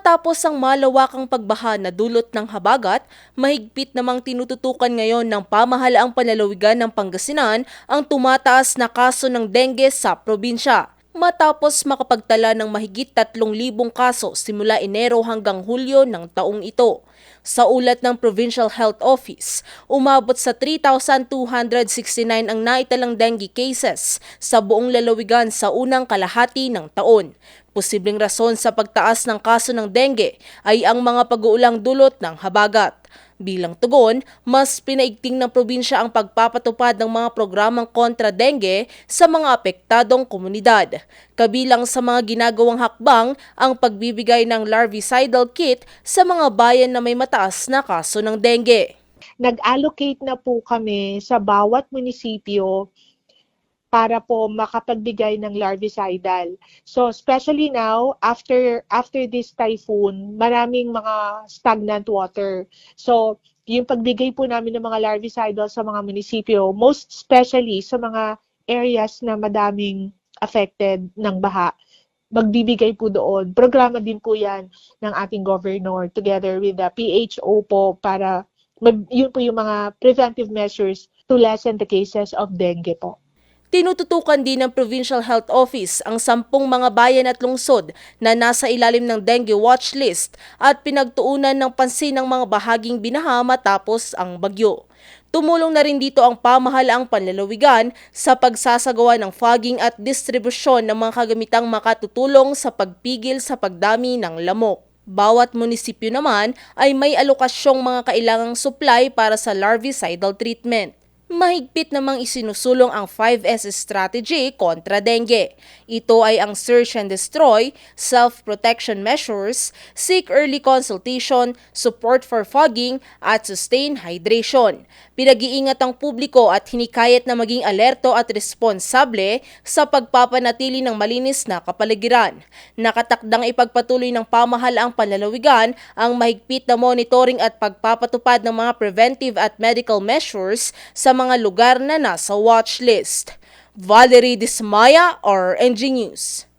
Matapos ang malawakang pagbaha na dulot ng habagat, mahigpit namang tinututukan ngayon ng pamahalaang panlalawigan ng Pangasinan ang tumataas na kaso ng dengue sa probinsya. Matapos makapagtala ng mahigit 3,000 kaso simula Enero hanggang Hulyo ng taong ito. Sa ulat ng Provincial Health Office, umabot sa 3,269 ang naitalang dengue cases sa buong lalawigan sa unang kalahati ng taon. Posibleng rason sa pagtaas ng kaso ng dengue ay ang mga pag-uulang dulot ng habagat. Bilang tugon, mas pinaigting ng probinsya ang pagpapatupad ng mga programang kontra dengue sa mga apektadong komunidad. Kabilang sa mga ginagawang hakbang ang pagbibigay ng larvicidal kit sa mga bayan na may mataas na kaso ng dengue. nag-allocate na po kami sa bawat munisipyo para po makapagbigay ng larvicidal. So especially now after after this typhoon, maraming mga stagnant water. So yung pagbigay po namin ng mga larvicidal sa mga munisipyo, most especially sa mga areas na madaming affected ng baha, magbibigay po doon. Programa din po yan ng ating governor together with the PHO po para yun po yung mga preventive measures to lessen the cases of dengue po. Tinututukan din ng Provincial Health Office ang sampung mga bayan at lungsod na nasa ilalim ng dengue watch list at pinagtuunan ng pansin ng mga bahaging binaha matapos ang bagyo. Tumulong na rin dito ang pamahalaang panlalawigan sa pagsasagawa ng fogging at distribusyon ng mga kagamitang makatutulong sa pagpigil sa pagdami ng lamok. Bawat munisipyo naman ay may alokasyong mga kailangang supply para sa larvicidal treatment. Mahigpit namang isinusulong ang 5S strategy kontra dengue. Ito ay ang search and destroy, self-protection measures, seek early consultation, support for fogging, at sustain hydration. Pinag-iingat ang publiko at hinikayat na maging alerto at responsable sa pagpapanatili ng malinis na kapaligiran. Nakatakdang ipagpatuloy ng pamahalaang panlalawigan ang mahigpit na monitoring at pagpapatupad ng mga preventive at medical measures sa mga lugar na nasa watch list. Valerie Dismaya or NG News.